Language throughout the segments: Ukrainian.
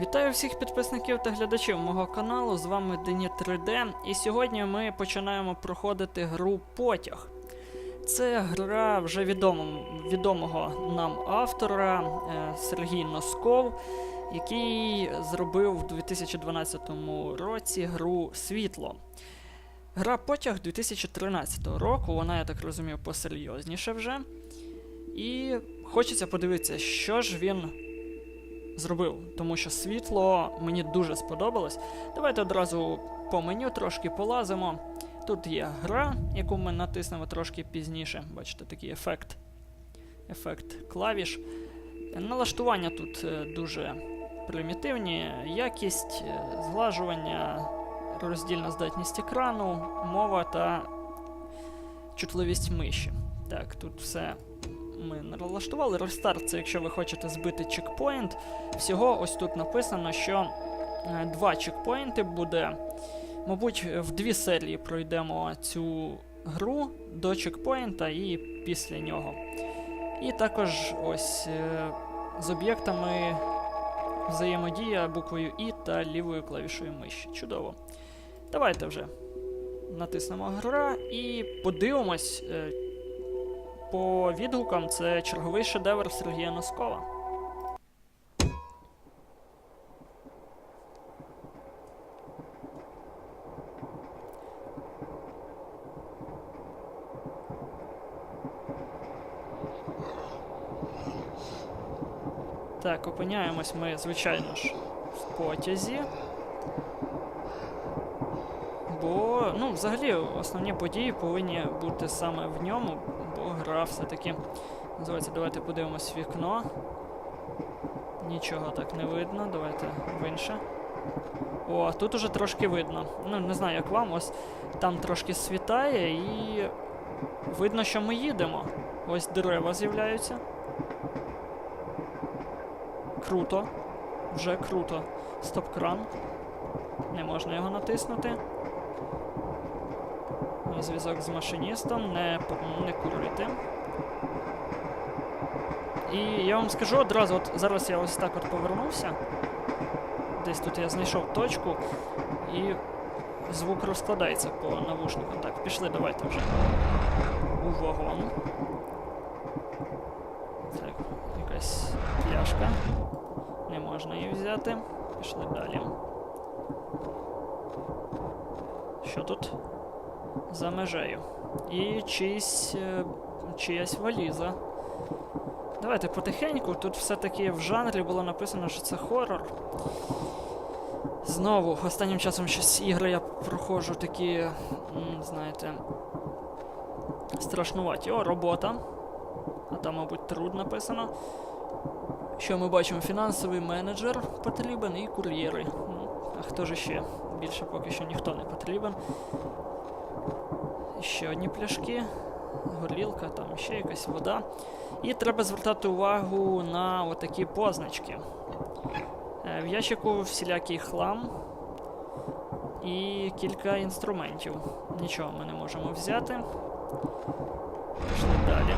Вітаю всіх підписників та глядачів мого каналу. З вами Дені 3D. І сьогодні ми починаємо проходити гру Потяг. Це гра вже відомого, відомого нам автора е, Сергій Носков, який зробив в 2012 році гру Світло. Гра Потяг 2013 року, вона, я так розумію, посерйозніше вже. І хочеться подивитися, що ж він зробив, тому що світло мені дуже сподобалось. Давайте одразу по меню трошки полазимо. Тут є гра, яку ми натиснемо трошки пізніше. Бачите, такий ефект. Ефект клавіш. Налаштування тут е, дуже примітивні. Якість, е, зглажування, роздільна здатність екрану, мова та чутливість миші. Так, тут все ми налаштували. Рестарт це якщо ви хочете збити чекпоінт. Всього ось тут написано, що е, два чекпоінти буде. Мабуть, в дві серії пройдемо цю гру до чекпоінта і після нього. І також ось е, з об'єктами взаємодія буквою І та лівою клавішою миші. Чудово. Давайте вже натиснемо гра і подивимось. По відгукам це черговий шедевр Сергія Носкова. Так, опиняємось ми, звичайно ж, в потязі. Бо, ну, взагалі, основні події повинні бути саме в ньому, гра все-таки називається. Давайте подивимось вікно. Нічого так не видно. Давайте в інше. О, тут уже трошки видно. Ну, не знаю, як вам, ось там трошки світає і видно, що ми їдемо. Ось дерева з'являються. Круто. Вже круто. Стоп-кран. Не можна його натиснути. Зв'язок з машиністом, не, не курити. І я вам скажу одразу, от зараз я ось так от повернувся. Десь тут я знайшов точку, і звук розкладається по навушнику. Так, пішли, давайте вже у вагон. Так, якась пляшка. Не можна її взяти. Пішли далі. Що тут? За межею. І чийсь, е, чиясь валіза. Давайте потихеньку. Тут все-таки в жанрі було написано, що це хорор. Знову, останнім часом щось ігри я проходжу такі, знаєте, страшнуваті. О, робота. А там, мабуть, труд написано. Що ми бачимо? Фінансовий менеджер потрібен і кур'єри. Ну, а хто ж ще? Більше поки що ніхто не потрібен. Ще одні пляшки, горілка, там ще якась вода. І треба звертати увагу на отакі позначки. Е, В ящику всілякий хлам і кілька інструментів. Нічого ми не можемо взяти. Пішли далі.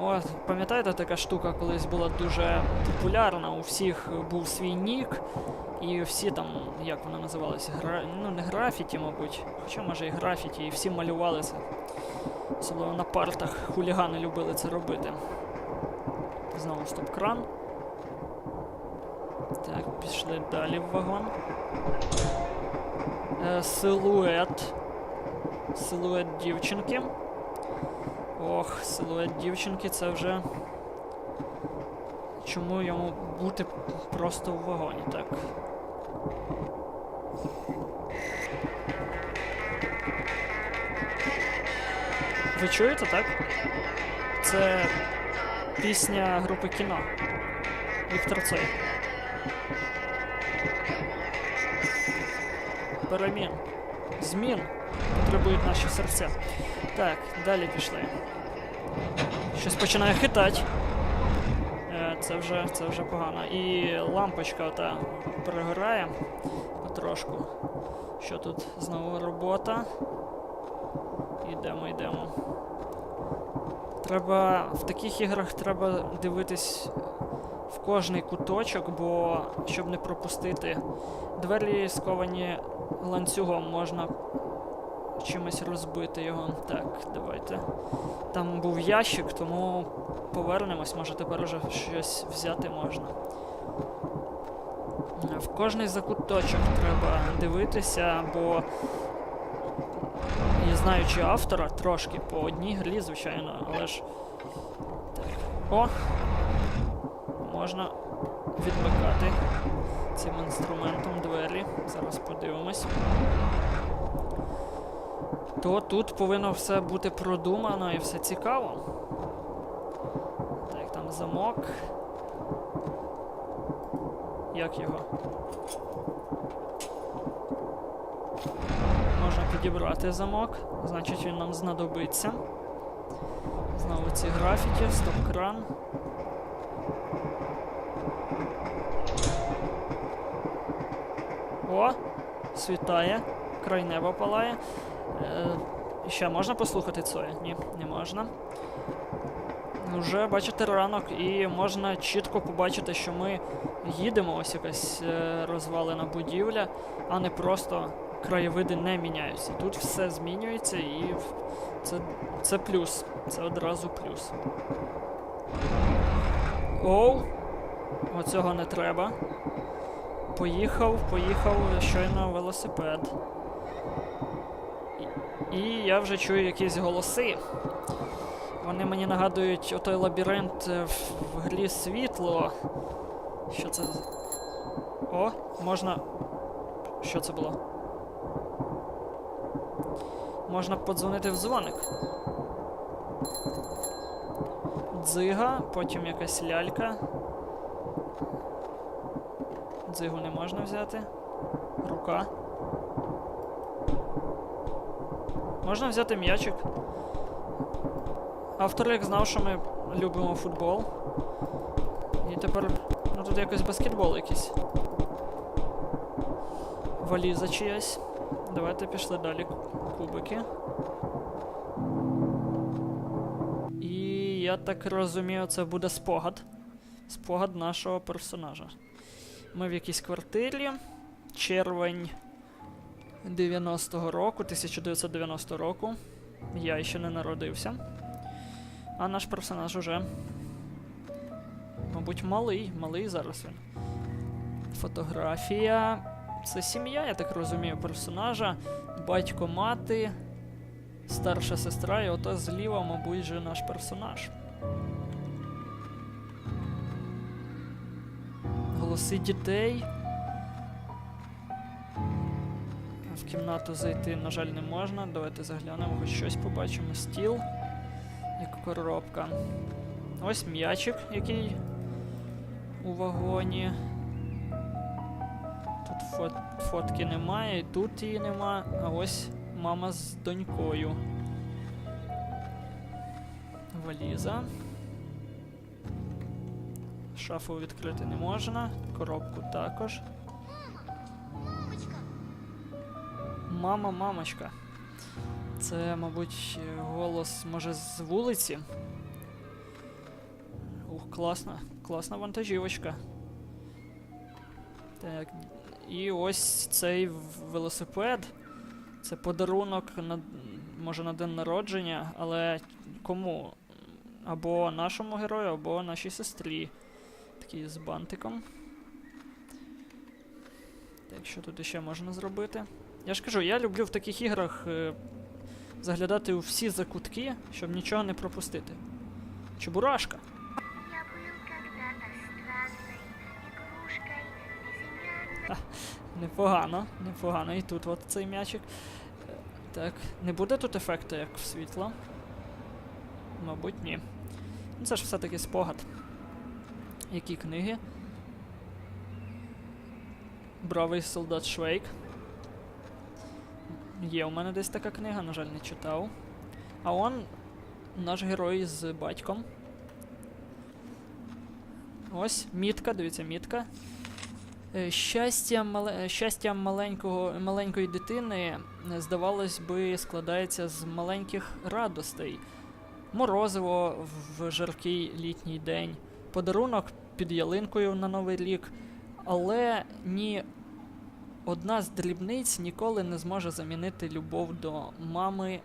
О, пам'ятаєте, така штука колись була дуже популярна, у всіх був свій нік, і всі там, як вона називалася, гра... ну не графіті, мабуть, хоча може і графіті, і всі малювали це. Особливо на партах хулігани любили це робити. Знову стоп-кран. Так, пішли далі в вагон. Е, силует. Силует дівчинки. Ох, силует дівчинки це вже. Чому йому бути просто в вагоні, так? Ви чуєте, так? Це пісня групи кіно. Віктор Цой. Перемін. Змін потребують наші серця. Так, далі пішли. Щось починає хитати. Це вже, це вже погано. І лампочка ота перегорає потрошку. Що тут? Знову робота. Йдемо, йдемо. Треба. В таких іграх треба дивитись в кожний куточок, бо щоб не пропустити. Двері сковані ланцюгом, можна чимось розбити його. Так, давайте. Там був ящик, тому повернемось, може тепер уже щось взяти можна. В кожний закуточок треба дивитися, бо я знаючи автора трошки по одній грі, звичайно, але ж. Так. О! Можна відмикати цим інструментом двері. Зараз подивимось. То тут повинно все бути продумано і все цікаво. Так, там замок. Як його? Можна підібрати замок, значить він нам знадобиться. Знову ці графіті, стоп-кран. О! Світає, край неба палає. Е, ще можна послухати Цоя? Ні, не можна. Уже бачите ранок, і можна чітко побачити, що ми їдемо, ось якась е, розвалена будівля, а не просто краєвиди не міняються. Тут все змінюється і це, це плюс. Це одразу плюс. Оу! Оцього не треба. Поїхав, поїхав щойно велосипед. І, я вже чую якісь голоси. Вони мені нагадують отой лабіринт е, в грі світло. Що це? О, можна. Що це було? Можна подзвонити в дзвоник. Дзига, потім якась лялька. Дзигу не можна взяти. Рука. Можна взяти м'ячик. Автор як знав, що ми любимо футбол. І тепер. Ну тут якось баскетбол якийсь. Валіза чиясь. Давайте пішли далі. Кубики. І я так розумію, це буде спогад. Спогад нашого персонажа. Ми в якійсь квартирі. Червень 90-го року, 1990 року. Я ще не народився. А наш персонаж уже. Мабуть, малий, малий зараз він. Фотографія. Це сім'я, я так розумію, персонажа. Батько, мати, старша сестра, і ото зліва, мабуть, же наш персонаж. Голоси дітей. Кімнату зайти, на жаль, не можна. Давайте заглянемо, хоч щось побачимо. Стіл, як коробка. Ось м'ячик, який у вагоні. Тут фот фотки немає, і тут її нема, а ось мама з донькою. Валіза. Шафу відкрити не можна, коробку також. Мама, мамочка. Це, мабуть, голос, може, з вулиці. Ух, класна, класна вантажівочка. Так, і ось цей велосипед. Це подарунок на, може на день народження, але кому? Або нашому герою, або нашій сестрі. Такий з бантиком. Так, що тут ще можна зробити? Я ж кажу, я люблю в таких іграх е, заглядати у всі закутки, щоб нічого не пропустити. Чебурашка. Я был когда-то странной игрушкой безымянной. Непогано, непогано. І тут от цей м'ячик. Е, Так, не буде тут ефекту, як в світло? Мабуть, ні. Ну це ж все-таки спогад. Які книги? Бравий солдат Швейк. Є у мене десь така книга, на жаль, не читав. А он наш герой з батьком. Ось, мітка, дивіться, мітка. Е, Щастя, мале... щастя маленького... маленької дитини, е, здавалось би, складається з маленьких радостей. Морозиво в жаркий літній день, подарунок під ялинкою на Новий рік, але ні одна з дрібниць ніколи не зможе замінити любов до мами.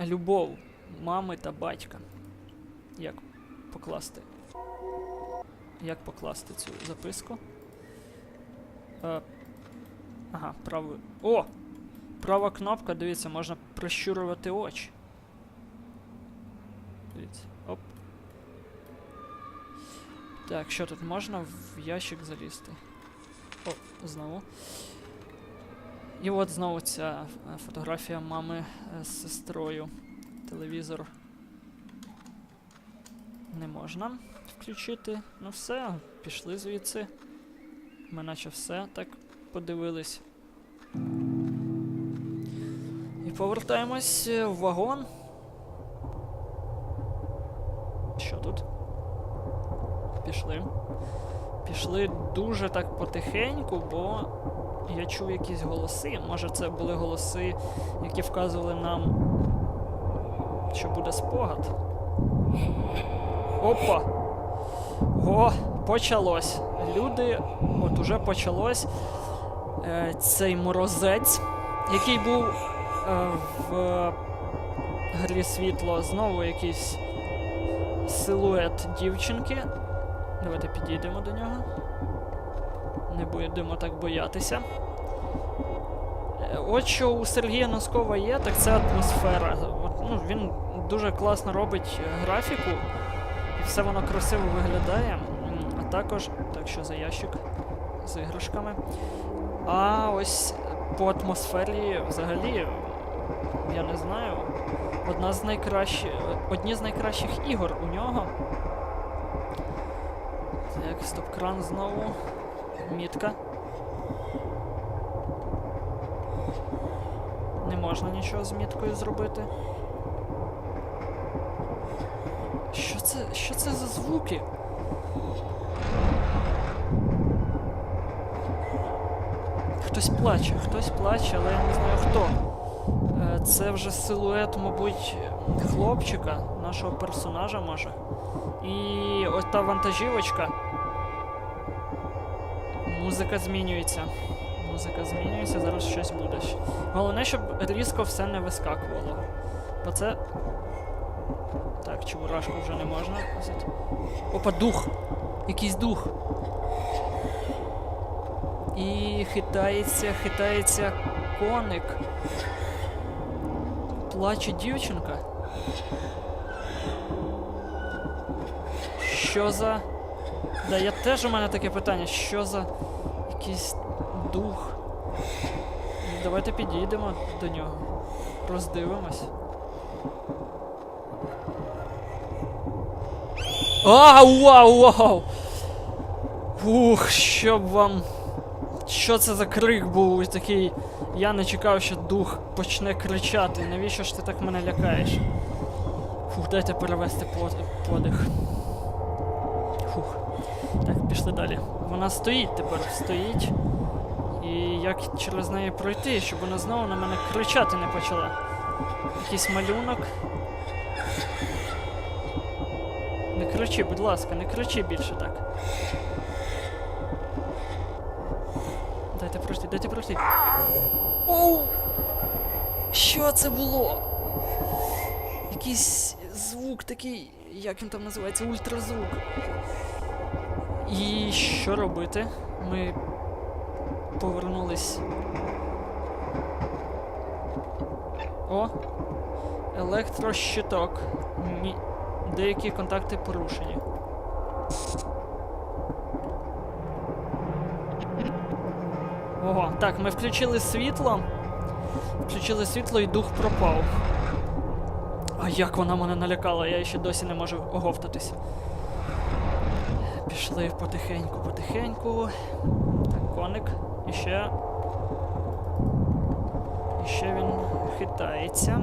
Любов мами та батька. Як покласти? Як покласти цю записку? Е, ага, правою. О! Права кнопка, дивіться, можна прищурювати очі. Дивіться. Оп. Так, що тут можна в ящик залізти? О, знову. І от знову ця е, фотографія мами е, з сестрою. Телевізор. Не можна включити. Ну все, пішли звідси. Ми наче все так подивились. І повертаємось е, в вагон. Що тут? Пішли. Пішли дуже так потихеньку, бо я чув якісь голоси. Може це були голоси, які вказували нам, що буде спогад. Опа! О, почалось. Люди, от уже почалось. Е, цей морозець, який був е, в грі світло, знову якийсь силует дівчинки. Давайте підійдемо до нього. Не будемо так боятися. Е, От що у Сергія Носкова є, так це атмосфера. От, ну, він дуже класно робить е, графіку, і все воно красиво виглядає. А також, так що за ящик з іграшками. А ось по атмосфері взагалі, я не знаю, одна з найкращих, одні з найкращих ігор у нього. Так, стоп-кран знову. Мітка. Не можна нічого з міткою зробити. Що це? Що це за звуки? Хтось плаче, хтось плаче, але я не знаю хто. Е, Це вже силует, мабуть, хлопчика, нашого персонажа може. І ось та вантажівочка. Музика змінюється. Музика змінюється, зараз щось буде. Головне, щоб різко все не вискакувало. Бо це. Так, чебурашку вже не можна. Опа, дух! Якийсь дух. І хитається, хитається коник. Плаче дівчинка. Що за. Да, я теж у мене таке питання. Що за якийсь дух? Давайте підійдемо до нього. Роздивимось. А, вау, вау! Ух, щоб вам. Що це за крик був ось такий. Я не чекав, що дух почне кричати. Навіщо ж ти так мене лякаєш? Фух, дайте перевести подих. Фух. Так, пішли далі. Вона стоїть тепер, стоїть. І як через неї пройти, щоб вона знову на мене кричати не почала. Якийсь малюнок. Не кричи, будь ласка, не кричи більше так. Дайте пройти, дайте пройти. Оу! Що це було? Якийсь звук такий, як він там називається, ультразвук. І що робити? Ми повернулись. О! Електрощиток. Мі... Деякі контакти порушені. Ого, так, ми включили світло. Включили світло і дух пропав. А як вона мене налякала, я ще досі не можу оговтатись. Пішли потихеньку, потихеньку. Так, коник. І ще. І ще він хитається.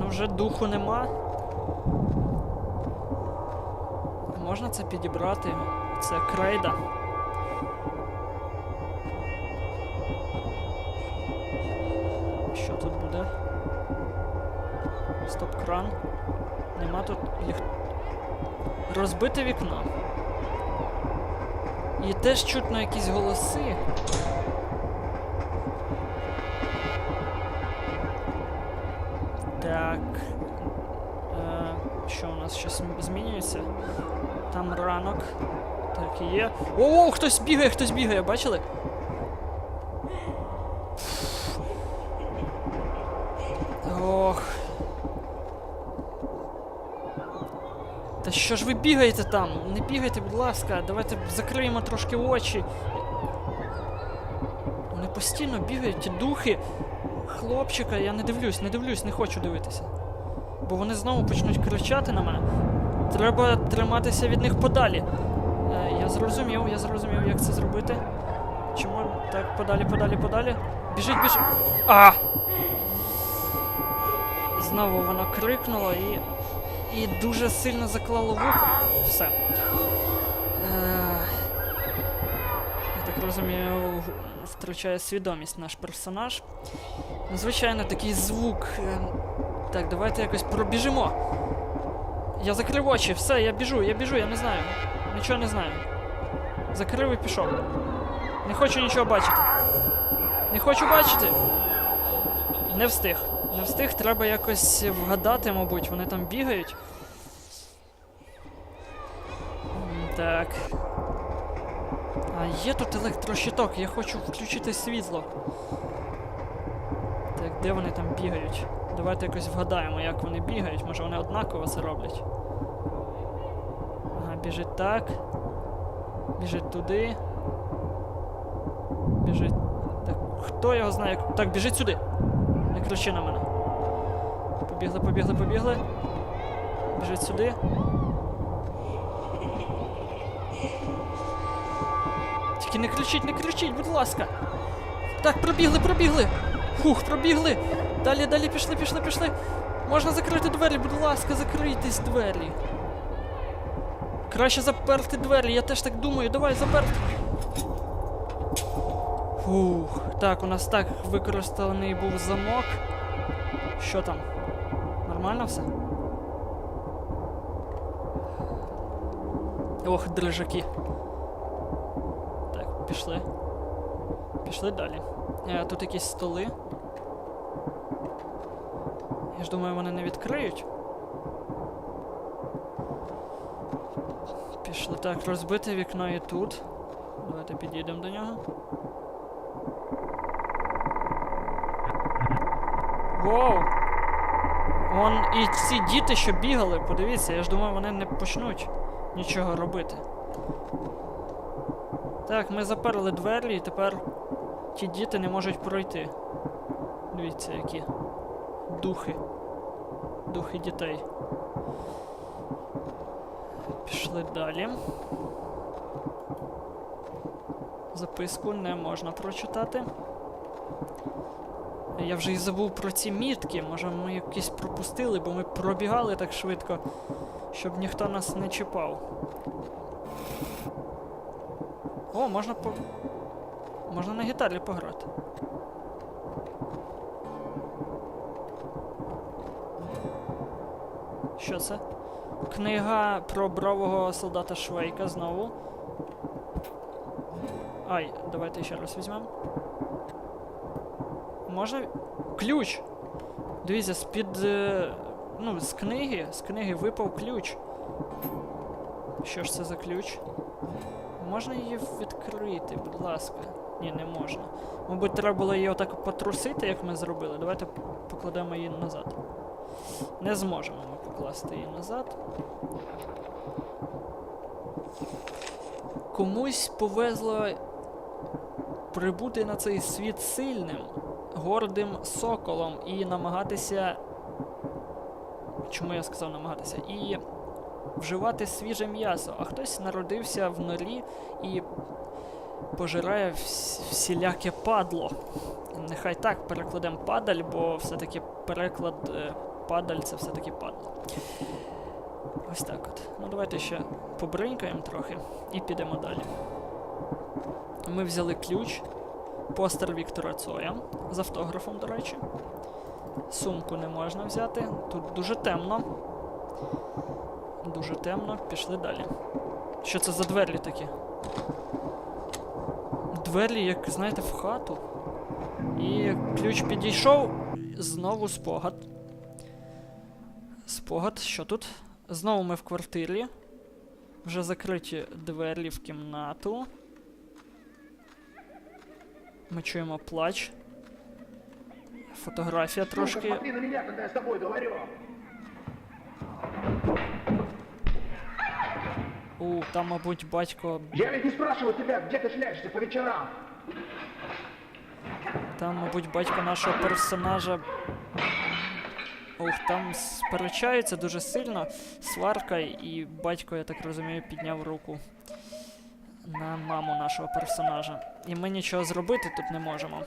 Ну вже духу нема. Можна це підібрати? Це крейда. Що тут буде? Стоп-кран. Нема тут їх. Розбите вікно. І теж чутно якісь голоси. Так. Е, що у нас щось змінюється? Там ранок. Так, і є. О, хтось бігає, хтось бігає, бачили? Ох. Та що ж ви бігаєте там? Не бігайте, будь ласка, давайте закриємо трошки очі. Вони постійно бігають, ті духи. Хлопчика, я не дивлюсь, не дивлюсь, не хочу дивитися. Бо вони знову почнуть кричати на мене. Треба триматися від них подалі. Е, я зрозумів, я зрозумів, як це зробити. Чому так, подалі, подалі, подалі. Біжить, біжить. А! Знову воно крикнуло і. І дуже сильно заклало вухо. Все. Е, я так розумію, втрачає свідомість наш персонаж. Звичайно, такий звук. е, Так, давайте якось пробіжимо. Я закрив очі, все, я біжу, я біжу, я не знаю. Нічого не знаю. Закрив і пішов. Не хочу нічого бачити. Не хочу бачити. Не встиг. Не встиг, треба якось вгадати, мабуть, вони там бігають. Так. А є тут електрощиток, я хочу включити світло. Так, де вони там бігають? Давайте якось вгадаємо, як вони бігають. Може вони однаково це роблять. Ага, біжить так. Біжить туди. Біжить. Так, хто його знає? Так, біжить сюди. Не кричи на мене. Побігли, побігли, побігли. Біжить сюди. Тільки не кричіть, не кричіть, будь ласка. Так, пробігли, пробігли. Фух, пробігли. Далі, далі, пішли, пішли, пішли. Можна закрити двері, будь ласка, закрийтесь двері. Краще заперти двері, я теж так думаю. Давай, заперти. Фух. Так, у нас так використаний був замок. Що там? Нормально все? Ох, дрижаки. Так, пішли. Пішли далі. Е, тут якісь столи. Я ж думаю, вони не відкриють. Пішли. Так, розбите вікно і тут. Давайте підійдемо до нього. Воу! Вон і ці діти, що бігали, подивіться, я ж думаю, вони не почнуть нічого робити. Так, ми заперли двері і тепер ті діти не можуть пройти. Дивіться, які духи. Духи дітей. Пішли далі. Записку не можна прочитати. Я вже і забув про ці мітки. Може ми якісь пропустили, бо ми пробігали так швидко, щоб ніхто нас не чіпав. О, можна по. Можна на гітарі пограти. Що це? Книга про бравого солдата Швейка знову. Ай, давайте ще раз візьмемо. Можна. Ключ! Дивіться, з-під. е, Ну, з книги, з книги випав ключ. Що ж це за ключ? Можна її відкрити, будь ласка. Ні, не можна. Мабуть, треба було її отак потрусити, як ми зробили. Давайте покладемо її назад. Не зможемо ми покласти її назад. Комусь повезло прибути на цей світ сильним, гордим соколом і намагатися. Чому я сказав намагатися? І вживати свіже м'ясо, а хтось народився в норі і пожирає всіляке падло. Нехай так перекладемо падаль, бо все-таки переклад е, падаль це все-таки падло. Ось так от. Ну давайте ще побринькаємо трохи і підемо далі. Ми взяли ключ, постер Віктора Цоя з автографом, до речі. Сумку не можна взяти. Тут дуже темно. Дуже темно, пішли далі. Що це за двері такі? двері, як знаєте, в хату. І ключ підійшов. Знову спогад. Спогад, що тут? Знову ми в квартирі. Вже закриті двері в кімнату. Ми чуємо плач. Фотографія трошки. Смотри на я говорю. У, там, мабуть, батько. Я ведь не спрашиваю тебя, где ты шляешься по вечерам. Там, мабуть, батько нашого персонажа. Ух, там сперечаються дуже сильно. Сварка, і батько, я так розумію, підняв руку на маму нашого персонажа. І ми нічого зробити тут не можемо.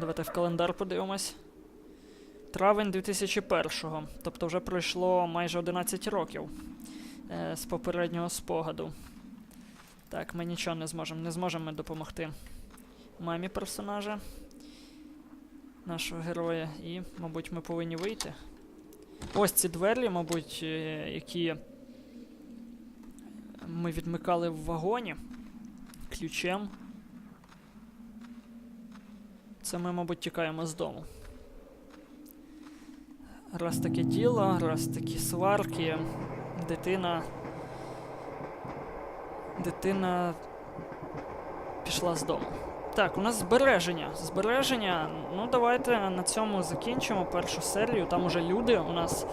Давайте в календар подивимось. Травень 2001-го. Тобто вже пройшло майже 11 років е, з попереднього спогаду. Так, ми нічого не зможемо. Не зможемо ми допомогти мамі персонажа, нашого героя, і, мабуть, ми повинні вийти. Ось ці двері, мабуть, е, які ми відмикали в вагоні ключем. Це ми, мабуть, тікаємо з дому. Раз таке діло, раз такі сварки, дитина. Дитина пішла з дому. Так, у нас збереження. Збереження. Ну, давайте на цьому закінчимо першу серію. Там уже люди у нас.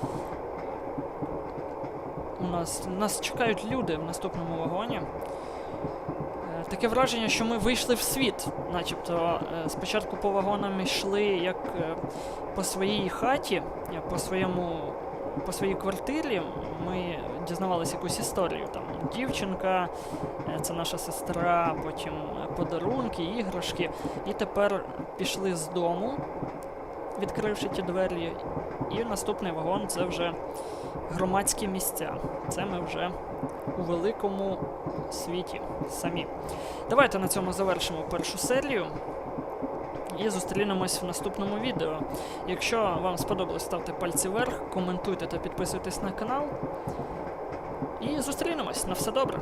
Нас. Нас чекають люди в наступному вагоні. Е, Таке враження, що ми вийшли в світ. Начебто, е, спочатку по вагонам йшли як е, по своїй хаті, е, по своєму. По своїй квартирі ми дізнавалися якусь історію. Там дівчинка, це наша сестра, потім подарунки, іграшки. І тепер пішли з дому, відкривши ті двері. І наступний вагон це вже громадські місця. Це ми вже у великому світі самі. Давайте на цьому завершимо першу серію. І зустрінемось в наступному відео. Якщо вам сподобалось, ставте пальці вверх, коментуйте та підписуйтесь на канал. І зустрінемось. На все добре.